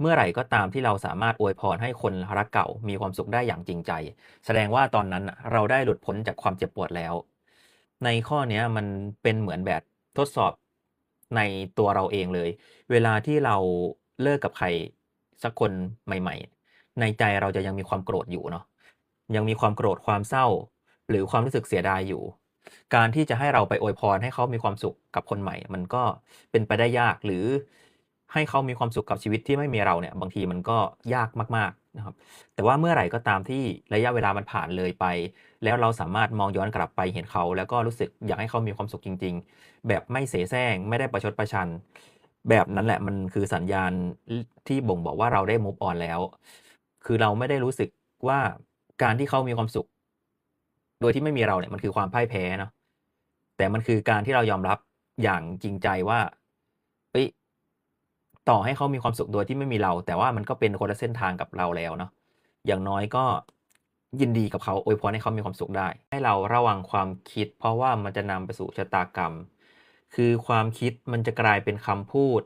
เมื่อไหร่ก็ตามที่เราสามารถอวยพรให้คนรักเก่ามีความสุขได้อย่างจริงใจ แสดงว่าตอนนั้นเราได้หลุดพ้นจากความเจ็บปวดแล้ว ในข้อนี้มันเป็นเหมือนแบบทดสอบในตัวเราเองเลย เวลาที่เราเลิกกับใครสักคนใหม่ ๆ ในใจเราจะยังมีความโกรธอยู่เนาะยังมีความโกรธความเศร้า หรือความรู้สึกเสียดายอยู่ การที่จะให้เราไปอวยพรให้เขามีความสุขกับคนใหม่ มันก็เป็นไปได้ยากหรือ ให้เขามีความสุขกับชีวิตที่ไม่มีเราเนี่ยบางทีมันก็ยากมากๆนะครับแต่ว่าเมื่อไหร่ก็ตามที่ระยะเวลามันผ่านเลยไป แล้วเราสามารถมองย้อนกลับไปเห็นเขา แล้วก็รู้สึกอยากให้เขามีความสุขจริง ๆ แบบไม่เสแสร้งไม่ได้ประชดประชัน แบบนั้นแหละมันคือสัญญาณที่บ่งบอกว่าเราได้ move on แล้ว คือเราไม่ได้รู้สึกว่าการที่เขามีความสุข โดยที่ไม่มีเราเนี่ยมันคือความพ่ายแพ้เนาะแต่มันคือการที่เรายอมรับอย่างจริงใจว่าเฮ้ย ต่อให้เขามีความสุขโดยที่ไม่มีเรา แต่ว่ามันก็เป็นคนละเส้นทางกับเราแล้วเนาะอย่างน้อยก็ยินดีกับเขาอวยพรให้เขามีความสุขได้ ให้เราระวังความคิด เพราะว่ามันจะนำไปสู่ชะตากรรม คือความคิดมันจะกลายเป็นคำพูด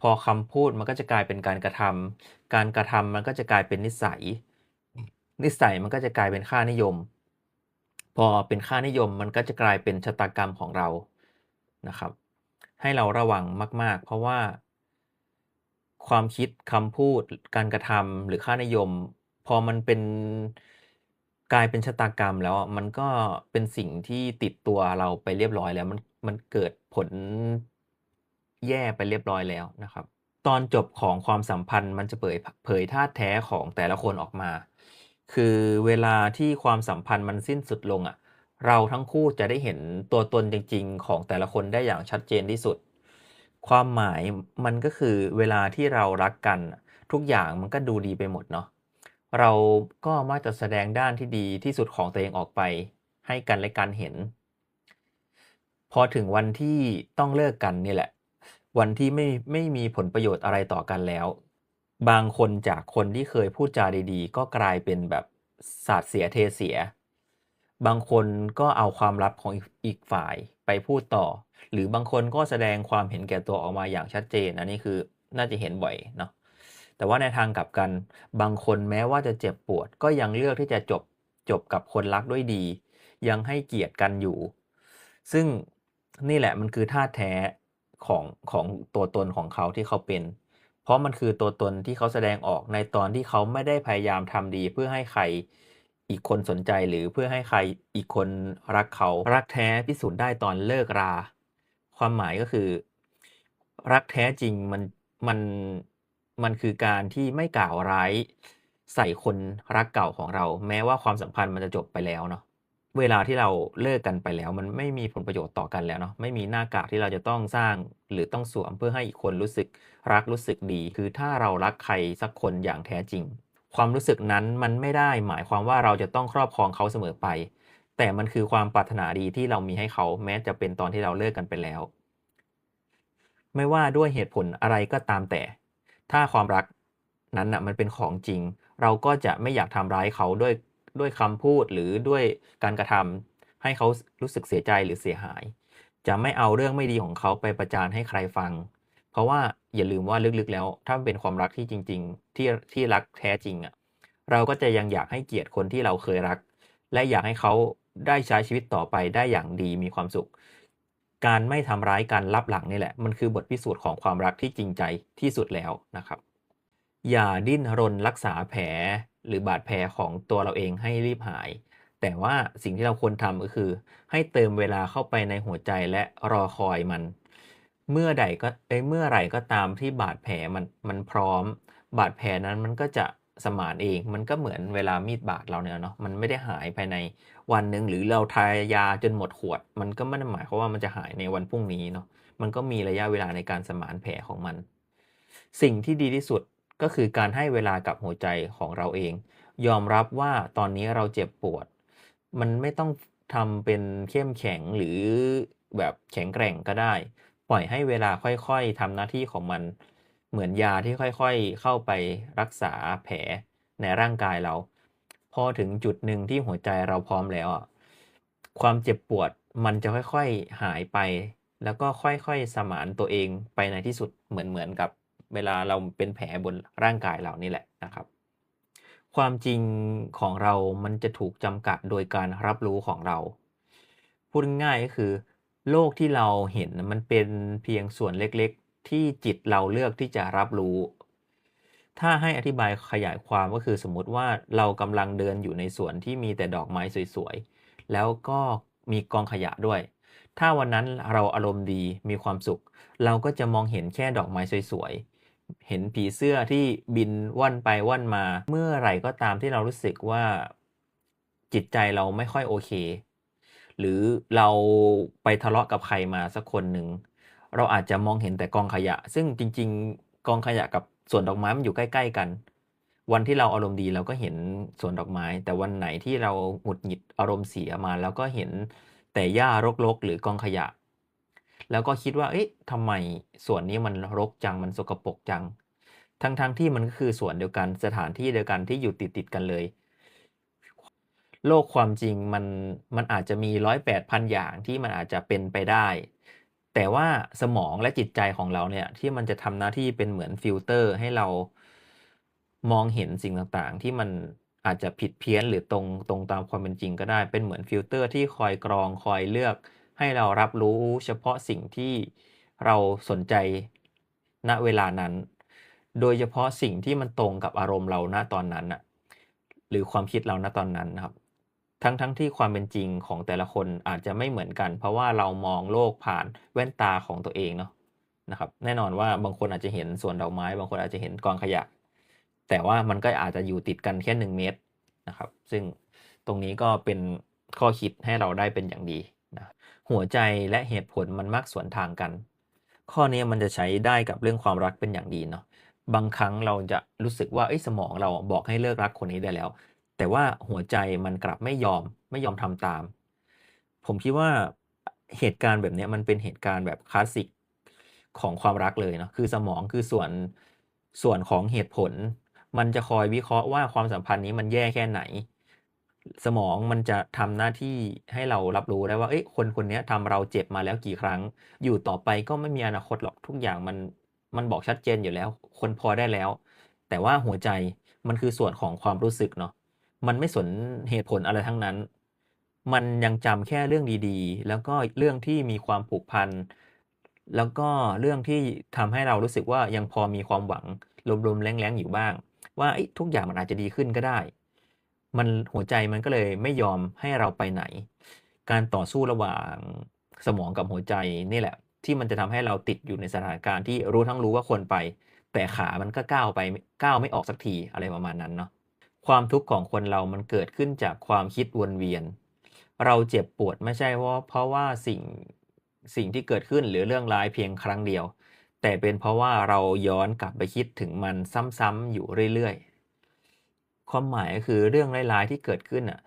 พอคำพูดมันก็จะกลายเป็นการกระทำการกระทำมันก็จะกลายเป็นนิสัย นิสัยมันก็จะกลายเป็นค่านิยม พอเป็นค่านิยมมันก็จะกลายเป็นชะตากรรมของเรานะครับ ให้เราระวังมาก ๆ เพราะว่า ความคิดคำพูดการกระทำหรือค่านิยม พอมันเป็นกลายเป็นชะตากรรมแล้วอะมันก็เป็นสิ่งที่ติดตัวเราไปเรียบร้อยแล้ว มันมันเกิดผลแย่ไปเรียบร้อยแล้วนะครับ ตอนจบของความสัมพันธ์มันจะเผยเผยธาแท้ของแต่ละคนออกมา คือเวลาที่ความสัมพันธ์มันสิ้นสุดลงอะ เราทั้งคู่จะได้เห็นตัวตนจริง ๆ ของแต่ละคนได้อย่างชัดเจนที่สุด ความหมายมันก็คือเวลาที่เรารักกัน ทุกอย่างมันก็ดูดีไปหมดเนาะเราก็มักจะแสดงด้านที่ดีที่สุดของตัวเองออกไป ให้กันและกันเห็น พอถึงวันที่ต้องเลิกกันนี่แหละ วันที่ไม่ไม่มีผลประโยชน์อะไรต่อกันแล้ว บางคนจากคนที่เคยพูดจาดีๆ ก็กลายเป็นแบบสาดเสียเทเสีย บางคนก็เอาความลับของอีกอีกฝ่ายไปพูดต่อ หรือบางคนก็แสดงความเห็นแก่ตัวออกมาอย่างชัดเจน อันนี้คือน่าจะเห็นบ่อยเนาะแต่ว่าในทางกลับกันบางคนแม้ว่าจะเจ็บปวด ก็ยังเลือกที่จะจบจบกับคนรักด้วยดี ยังให้เกียรติกันอยู่ ซึ่งนี่แหละมันคือธาแท้ของของตัวตนของเขาที่เขาเป็น เพราะมันคือตัวตนที่เขาแสดงออกในตอนที่เขาไม่ได้พยายามทำดี เพื่อให้ใครอีกคนสนใจหรือเพื่อให้ใครอีกคนรักเขารักแท้พิสูจน์ได้ตอนเลิกรา ความหมายก็คือ รักแท้จริงมันมันมันคือการที่ไม่กล่าวร้ายใส่คนรักเก่าของเรา แม้ว่าความสัมพันธ์มันจะจบไปแล้วเนาะเวลาที่เราเลิกกันไปแล้ว มันไม่มีผลประโยชน์ต่อกันแล้วเนาะไม่มีหน้ากากที่เราจะต้องสร้างหรือต้องสวมเพื่อให้อีกคนรู้สึกรักรู้สึกดี คือถ้าเรารักใครสักคนอย่างแท้จริง ความรู้สึกนั้นมันไม่ได้หมายความว่าเราจะต้องครอบครองเขาเสมอไป แต่มันคือความปรารถนาดีที่เรามีให้เขาแม้จะเป็นตอนที่เราเลิกกันไปแล้ว ไม่ว่าด้วยเหตุผลอะไรก็ตามแต่ ถ้าความรักนั้นน่ะมันเป็นของจริง เราก็จะไม่อยากทำร้ายเขาด้วยด้วยคำพูดหรือด้วยการกระทำให้เขารู้สึกเสียใจหรือเสียหาย จะไม่เอาเรื่องไม่ดีของเขาไปประจานให้ใครฟัง เพราะว่าอย่าลืมว่าลึกๆแล้ว ถ้าเป็นความรักที่จริง ๆ ที่ที่รักแท้จริงอะเราก็จะยังอยากให้เกียรติคนที่เราเคยรัก และอยากให้เขา ได้ใช้ชีวิตต่อไปได้อย่างดีมีความสุข การไม่ทำร้ายกันลับหลังนี่แหละ มันคือบทพิสูจน์ของความรักที่จริงใจที่สุดแล้วนะครับ อย่าดิ้นรนรักษาแผลหรือบาดแผลของตัวเราเองให้รีบหาย แต่ว่าสิ่งที่เราควรทำก็คือ ให้เติมเวลาเข้าไปในหัวใจและรอคอยมัน เมื่อใดก็เอ๊ยเมื่อไหร่ก็ตามที่บาดแผลมันมันพร้อม บาดแผลนั้นมันก็จะสมานเอง มันก็เหมือนเวลามีดบาดเราเนี่ยเนาะ มันไม่ได้หายภายใน วันหนึ่งหรือเราทายาจนหมดขวด มันก็ไม่ได้หมายความว่ามันจะหายในวันพรุ่งนี้เนาะมันก็มีระยะเวลาในการสมานแผลของมัน สิ่งที่ดีที่สุดก็คือการให้เวลากับหัวใจของเราเอง ยอมรับว่าตอนนี้เราเจ็บปวด มันไม่ต้องทำเป็นเข้มแข็งหรือแบบแข็งแกร่งก็ได้ ปล่อยให้เวลาค่อยๆทำหน้าที่ของมัน เหมือนยาที่ค่อยๆ เข้าไปรักษาแผลในร่างกายเรา พอถึงจุดหนึ่งที่หัวใจเราพร้อมแล้วอะความเจ็บปวดมันจะค่อยๆหายไป แล้วก็ค่อยๆสมานตัวเองไปในที่สุดเหมือนเหมือนกับเวลาเราเป็นแผลบนร่างกายเรานี่แหละนะครับ ความจริงของเรามันจะถูกจำกัดโดยการรับรู้ของเรา พูดง่ายก็คือ โลกที่เราเห็นมันเป็นเพียงส่วนเล็กๆ ที่จิตเราเลือกที่จะรับรู้ ถ้าให้อธิบายขยายความก็คือสมมติว่าเรากำลังเดินอยู่ในสวนที่มีแต่ดอกไม้สวยๆ แล้วก็มีกองขยะด้วย ถ้าวันนั้นเราอารมณ์ดีมีความสุข เราก็จะมองเห็นแค่ดอกไม้สวยๆ เห็นผีเสื้อที่บินว่อนไปว่อนมา เมื่อไหร่ก็ตามที่เรารู้สึกว่าจิตใจเราไม่ค่อยโอเค หรือเราไปทะเลาะกับใครมาสักคนหนึ่ง เราอาจจะมองเห็นแต่กองขยะ ซึ่งจริง ๆ กองขยะกับ สวนดอกไม้มันอยู่ใกล้ ๆ กัน วันที่เราอารมณ์ดีเราก็เห็นสวนดอกไม้ แต่วันไหนที่เราหงุดหงิดอารมณ์เสียมา แล้วก็เห็นแต่หญ้ารกๆ หรือกองขยะ แล้วก็คิดว่า เอ๊ะทำไมสวนนี้มันรกจังมันสกปรกจัง ทั้งๆทที่มันก็คือสวนเดียวกันสถานที่เดียวกันที่อยู่ติดๆกันเลย โลกความจริงมันมันอาจจะมีร้อยแปดพันอย่างที่มันอาจจะเป็นไปได้ แต่ว่าสมองและจิตใจของเราเนี่ยที่มันจะทำหน้าที่เป็นเหมือนฟิลเตอร์ให้เรามองเห็นสิ่งต่างๆ ที่มันอาจจะผิดเพี้ยนหรือตรงตรงตามความเป็นจริงก็ได้เป็นเหมือนฟิลเตอร์ที่คอยกรองคอยเลือก ให้เรารับรู้เฉพาะสิ่งที่เราสนใจณเวลานั้น โดยเฉพาะสิ่งที่มันตรงกับอารมณ์เราณตอนนั้นนะหรือความคิดเราณตอนนั้นนะครับ ทั้งๆที่ความเป็นจริงของแต่ละคนอาจจะไม่เหมือนกัน เพราะว่าเรามองโลกผ่านแว่นตาของตัวเองเนาะนะครับ แน่นอนว่าบางคนอาจจะเห็นสวนดอกไม้ บางคนอาจจะเห็นกองขยะ แต่ว่ามันก็อาจจะอยู่ติดกันแค่1เมตรนะครับ ซึ่งตรงนี้ก็เป็นข้อคิดให้เราได้เป็นอย่างดีนะหัวใจและเหตุผลมันมักสวนทางกัน ข้อนี้มันจะใช้ได้กับเรื่องความรักเป็นอย่างดีเนาะบางครั้งเราจะรู้สึกว่าเฮ้สมองเราบอกให้เลิกรักคนนี้ได้แล้ว แต่ว่าหัวใจมันกลับไม่ยอมไม่ยอมทำตาม ผมคิดว่าเหตุการณ์แบบนี้มันเป็นเหตุการณ์แบบคลาสสิกของความรักเลยเนาะคือสมองคือส่วนส่วนของเหตุผล มันจะคอยวิเคราะห์ว่าความสัมพันธ์นี้มันแย่แค่ไหน สมองมันจะทำหน้าที่ให้เรารับรู้ได้ว่าเอ๊ะคนคนนี้ยทำเราเจ็บมาแล้วกี่ครั้ง อยู่ต่อไปก็ไม่มีอนาคตหรอกทุกอย่างมันมันบอกชัดเจนอยู่แล้ว คนพอได้แล้ว แต่ว่าหัวใจมันคือส่วนของความรู้สึกเนาะ มันไม่สนเหตุผลอะไรทั้งนั้น มันยังจำแค่เรื่องดีๆ แล้วก็เรื่องที่มีความผูกพัน แล้วก็เรื่องที่ทำให้เรารู้สึกว่ายังพอมีความหวังลมๆแล้งๆอยู่บ้าง ว่าทุกอย่างมันอาจจะดีขึ้นก็ได้ มันหัวใจมันก็เลยไม่ยอมให้เราไปไหน การต่อสู้ระหว่างสมองกับหัวใจนี่แหละ ที่มันจะทำให้เราติดอยู่ในสถานการณ์ที่รู้ทั้งรู้ว่าควรไป แต่ขามันก็ก้าวไปก้าวไม่ออกสักทีอะไรประมาณนั้นเนาะ ความทุกข์ของคนเรามันเกิดขึ้นจากความคิดวนเวียน เราเจ็บปวดไม่ใช่ว่าเพราะว่าสิ่งสิ่งที่เกิดขึ้นหรือเรื่องร้ายเพียงครั้งเดียว แต่เป็นเพราะว่าเราย้อนกลับไปคิดถึงมันซ้ำๆอยู่เรื่อยๆ ความหมายก็คือเรื่องร้ายๆที่เกิดขึ้นน่ะ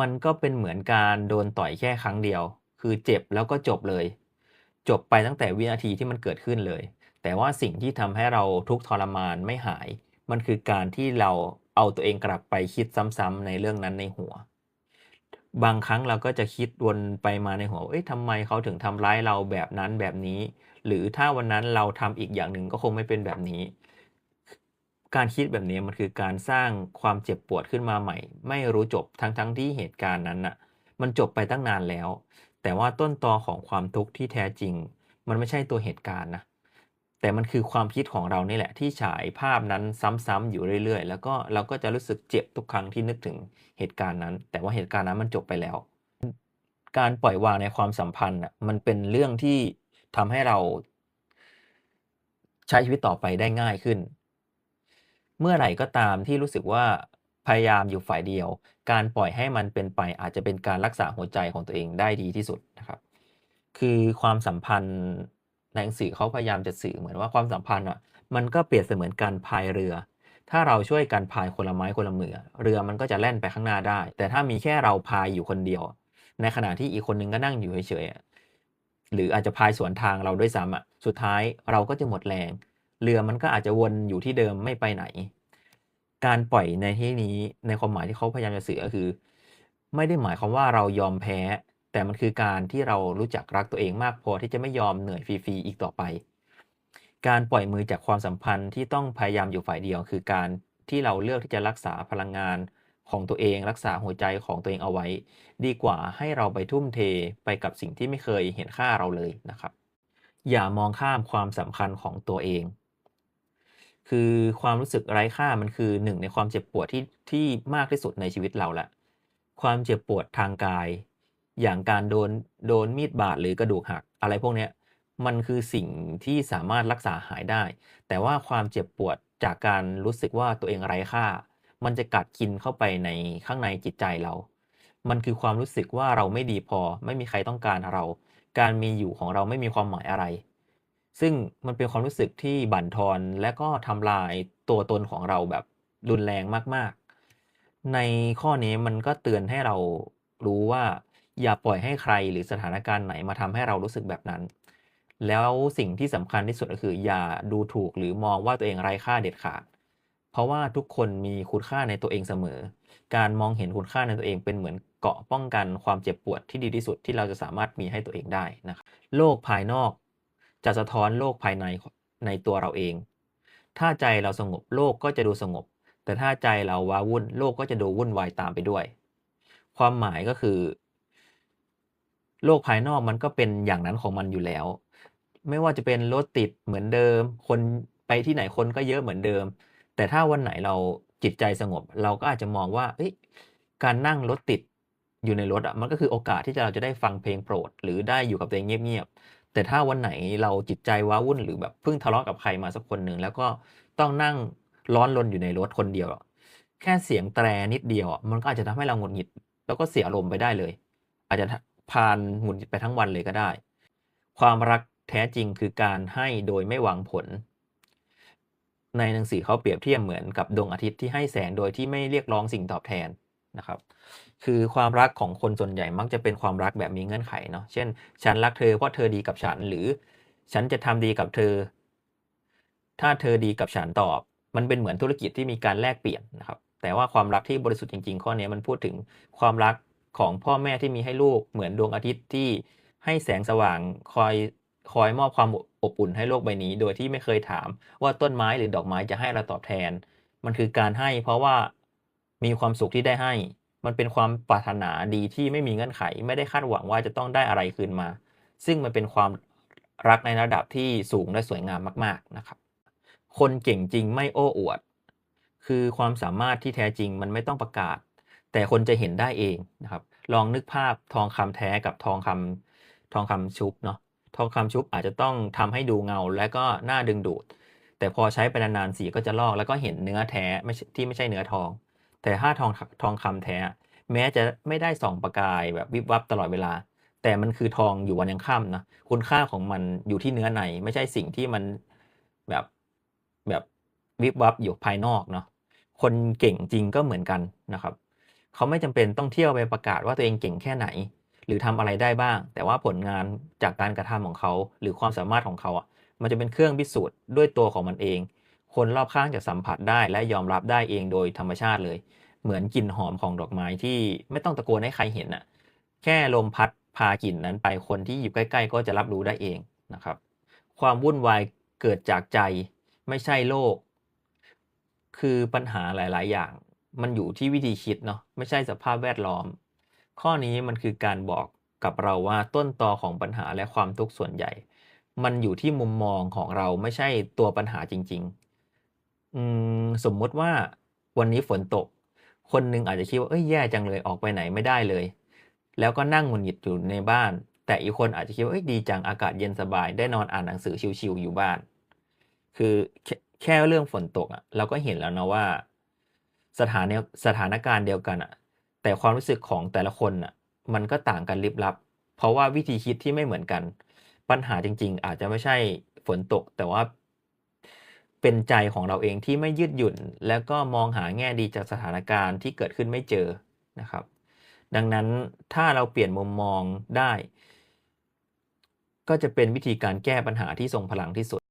มันก็เป็นเหมือนการโดนต่อยแค่ครั้งเดียว คือเจ็บแล้วก็จบเลย จบไปตั้งแต่วินาทีที่มันเกิดขึ้นเลย แต่ว่าสิ่งที่ทำให้เราทุกข์ทรมานไม่หาย มันคือการที่เราเอาตัวเองกลับไปคิดซ้ำๆในเรื่องนั้นในหัว บางครั้งเราก็จะคิดวนไปมาในหัวว่าเอ๊ะทำไมเขาถึงทำร้ายเราแบบนั้นแบบนี้ หรือถ้าวันนั้นเราทำอีกอย่างหนึ่งก็คงไม่เป็นแบบนี้ การคิดแบบนี้มันคือการสร้างความเจ็บปวดขึ้นมาใหม่ ไม่รู้จบทั้งๆที่เหตุการณ์นั้นน่ะ มันจบไปตั้งนานแล้ว แต่ว่าต้นตอของความทุกข์ที่แท้จริง มันไม่ใช่ตัวเหตุการณ์นะ แต่มันคือความคิดของเรานี่แหละ ที่ฉายภาพนั้นซ้ำๆอยู่เรื่อยๆ แล้วก็เราก็จะรู้สึกเจ็บทุกครั้งที่นึกถึงเหตุการณ์นั้น แต่ว่าเหตุการณ์นั้นมันจบไปแล้ว การปล่อยวางในความสัมพันธ์มันเป็นเรื่องที่ทำให้เราใช้ชีวิตต่อไปได้ง่ายขึ้น เมื่อไหร่ก็ตามที่รู้สึกว่าพยายามอยู่ฝ่ายเดียว การปล่อยให้มันเป็นไปอาจจะเป็นการรักษาหัวใจของตัวเองได้ดีที่สุดนะครับ คือความสัมพันธ์ ในหนังสือเขาพยายามจะสื่อเหมือนว่าความสัมพันธ์อะมันก็เปรียบเสมือนการพายเรือ ถ้าเราช่วยกันพายคนละไม้คนละมือเรือมันก็จะแล่นไปข้างหน้าได้ แต่ถ้ามีแค่เราพายอยู่คนเดียว ในขณะที่อีกคนหนึ่งก็นั่งอยู่เฉยๆหรืออาจจะพายสวนทางเราด้วยซ้ำอะสุดท้ายเราก็จะหมดแรง เรือมันก็อาจจะวนอยู่ที่เดิมไม่ไปไหน การปล่อยในที่นี้ในความหมายที่เขาพยายามจะสื่อก็คือ ไม่ได้หมายความว่าเรายอมแพ้ แต่มันคือการที่เรารู้จักรักตัวเองมากพอที่จะไม่ยอมเหนื่อยฟรีๆอีกต่อไป การปล่อยมือจากความสัมพันธ์ที่ต้องพยายามอยู่ฝ่ายเดียว คือการที่เราเลือกที่จะรักษาพลังงานของตัวเอง รักษาหัวใจของตัวเองเอาไว้ ดีกว่าให้เราไปทุ่มเทไปกับสิ่งที่ไม่เคยเห็นค่าเราเลยนะครับ อย่ามองข้ามความสำคัญของตัวเอง คือความรู้สึกไร้ค่ามันคือหนึ่งในความเจ็บปวดที่ที่มากที่สุดในชีวิตเราแหละ ความเจ็บปวดทางกาย อย่างการโดนโดนมีดบาดหรือกระดูกหักอะไรพวกเนี้ยมันคือสิ่งที่สามารถรักษาหายได้ แต่ว่าความเจ็บปวดจากการรู้สึกว่าตัวเองไร้ค่า มันจะกัดกินเข้าไปในข้างในจิตใจเรา มันคือความรู้สึกว่าเราไม่ดีพอ ไม่มีใครต้องการเรา การมีอยู่ของเราไม่มีความหมายอะไร ซึ่งมันเป็นความรู้สึกที่บั่นทอนและก็ทำลายตัวตนของเราแบบรุนแรงมากๆ ในข้อนี้มันก็เตือนให้เรารู้ว่า อย่าปล่อยให้ใครหรือสถานการณ์ไหนมาทำให้เรารู้สึกแบบนั้น แล้วสิ่งที่สำคัญที่สุดก็คือ อย่าดูถูกหรือมองว่าตัวเองไร้ค่าเด็ดขาด เพราะว่าทุกคนมีคุณค่าในตัวเองเสมอ การมองเห็นคุณค่าในตัวเองเป็นเหมือนเกาะป้องกันความเจ็บปวดที่ดีที่สุดที่เราจะสามารถมีให้ตัวเองได้นะครับโลกภายนอก จะสะท้อนโลกภายในในตัวเราเอง ถ้าใจเราสงบโลกก็จะดูสงบ แต่ถ้าใจเราว้าวุ่นโลกก็จะดูวุ่นวายตามไปด้วย ความหมายก็คือ โลกภายนอกมันก็เป็นอย่างนั้นของมันอยู่แล้ว ไม่ว่าจะเป็นรถติดเหมือนเดิม คนไปที่ไหนคนก็เยอะเหมือนเดิม แต่ถ้าวันไหนเราจิตใจสงบ เราก็อาจจะมองว่าการนั่งรถติดอยู่ในรถอะมันก็คือโอกาสที่เราจะได้ฟังเพลงโปรด หรือได้อยู่กับตัวเองเงียบๆแต่ถ้าวันไหนเราจิตใจว้าวุ่นหรือแบบเพิ่งทะเลาะกับใครมาสักคนหนึ่งแล้วก็ต้องนั่งร้อนรนอยู่ในรถคนเดียว แค่เสียงแตรนิดเดียวมันก็อาจจะทำให้เราหงุดหงิด แล้วก็เสียอารมณ์ไปได้เลย อาจจะ พาลหงุดหงิดไปทั้งวันเลยก็ได้ ความรักแท้จริงคือการให้โดยไม่หวังผล ในหนังสือเขาเปรียบเทียบเหมือนกับดวงอาทิตย์ที่ให้แสงโดยที่ไม่เรียกร้องสิ่งตอบแทนนะครับ คือความรักของคนส่วนใหญ่มักจะเป็นความรักแบบมีเงื่อนไขเนาะ เช่น ฉันรักเธอเพราะเธอดีกับฉัน หรือฉันจะทำดีกับเธอ ถ้าเธอดีกับฉันตอบ มันเป็นเหมือนธุรกิจที่มีการแลกเปลี่ยนนะครับ แต่ว่าความรักที่บริสุทธิ์จริงๆ ข้อนี้มันพูดถึงความรัก ของพ่อแม่ที่มีให้ลูกเหมือนดวงอาทิตย์ที่ให้แสงสว่างคอยคอยมอบความอบอุ่นให้โลกใบนี้ โดยที่ไม่เคยถามว่าต้นไม้หรือดอกไม้จะให้อะไรตอบแทน มันคือการให้เพราะว่ามีความสุขที่ได้ให้ มันเป็นความปรารถนาดีที่ไม่มีเงื่อนไข ไม่ได้คาดหวังว่าจะต้องได้อะไรคืนมา ซึ่งมันเป็นความรักในระดับที่สูงและสวยงามมาก ๆนะครับ คนเก่งจริงไม่โอ้อวด คือความสามารถที่แท้จริงมันไม่ต้องประกาศ แต่คนจะเห็นได้เองนะครับ ลองนึกภาพทองคำแท้กับทองคำทองคำชุบเนาะทองคำชุบอาจจะต้องทำให้ดูเงาและก็น่าดึงดูด แต่พอใช้ไปนานๆสีก็จะลอกแล้วก็เห็นเนื้อแท้ไม่ที่ไม่ใช่เนื้อทอง แต่ถ้าทองทองคำแท้ แม้จะไม่ได้ส่องประกายแบบวิบวับตลอดเวลา แต่มันคือทองอยู่วันยังค่ำนะคุณค่าของมันอยู่ที่เนื้อในไม่ใช่สิ่งที่มันแบบแบบวิบวับอยู่ภายนอกเนาะคนเก่งจริงก็เหมือนกันนะครับ เขาไม่จำเป็นต้องเที่ยวไปประกาศว่าตัวเองเก่งแค่ไหน หรือทำอะไรได้บ้าง แต่ว่าผลงานจากการกระทำของเขา หรือความสามารถของเขาอะมันจะเป็นเครื่องพิสูจน์ด้วยตัวของมันเอง คนรอบข้างจะสัมผัสได้และยอมรับได้เองโดยธรรมชาติเลย เหมือนกลิ่นหอมของดอกไม้ที่ไม่ต้องตะโกนให้ใครเห็นน่ะแค่ลมพัดพากลิ่นนั้นไปคนที่อยู่ใกล้ ๆ ก็จะรับรู้ได้เองนะครับ ความวุ่นวายเกิดจากใจไม่ใช่โลก คือปัญหาหลาย ๆ อย่าง มันอยู่ที่วิธีคิดเนาะไม่ใช่สภาพแวดล้อม ข้อนี้มันคือการบอกกับเราว่าต้นตอของปัญหาและความทุกข์ส่วนใหญ่ มันอยู่ที่มุมมองของเราไม่ใช่ตัวปัญหาจริง ๆ อืมสมมติว่าวันนี้ฝนตก คนหนึ่งอาจจะคิดว่าเฮ้ยแย่จังเลยออกไปไหนไม่ได้เลย แล้วก็นั่งหงุดหงิดอยู่ในบ้าน แต่อีกคนอาจจะคิดว่าเฮ้ยดีจังอากาศเย็นสบายได้นอนอ่านหนังสือชิลๆอยู่บ้าน คือแค่แค่เรื่องฝนตกอะเราก็เห็นแล้วนะว่า สถาเนียสถานการณ์เดียวกันอะแต่ความรู้สึกของแต่ละคนน่ะมันก็ต่างกันลิบลับ เพราะว่าวิธีคิดที่ไม่เหมือนกัน ปัญหาจริง ๆ อาจจะไม่ใช่ฝนตก แต่ว่าเป็นใจของเราเองที่ไม่ยืดหยุ่น แล้วก็มองหาแง่ดีจากสถานการณ์ที่เกิดขึ้นไม่เจอนะครับ ดังนั้นถ้าเราเปลี่ยนมุมมองได้ ก็จะเป็นวิธีการแก้ปัญหาที่ทรงพลังที่สุด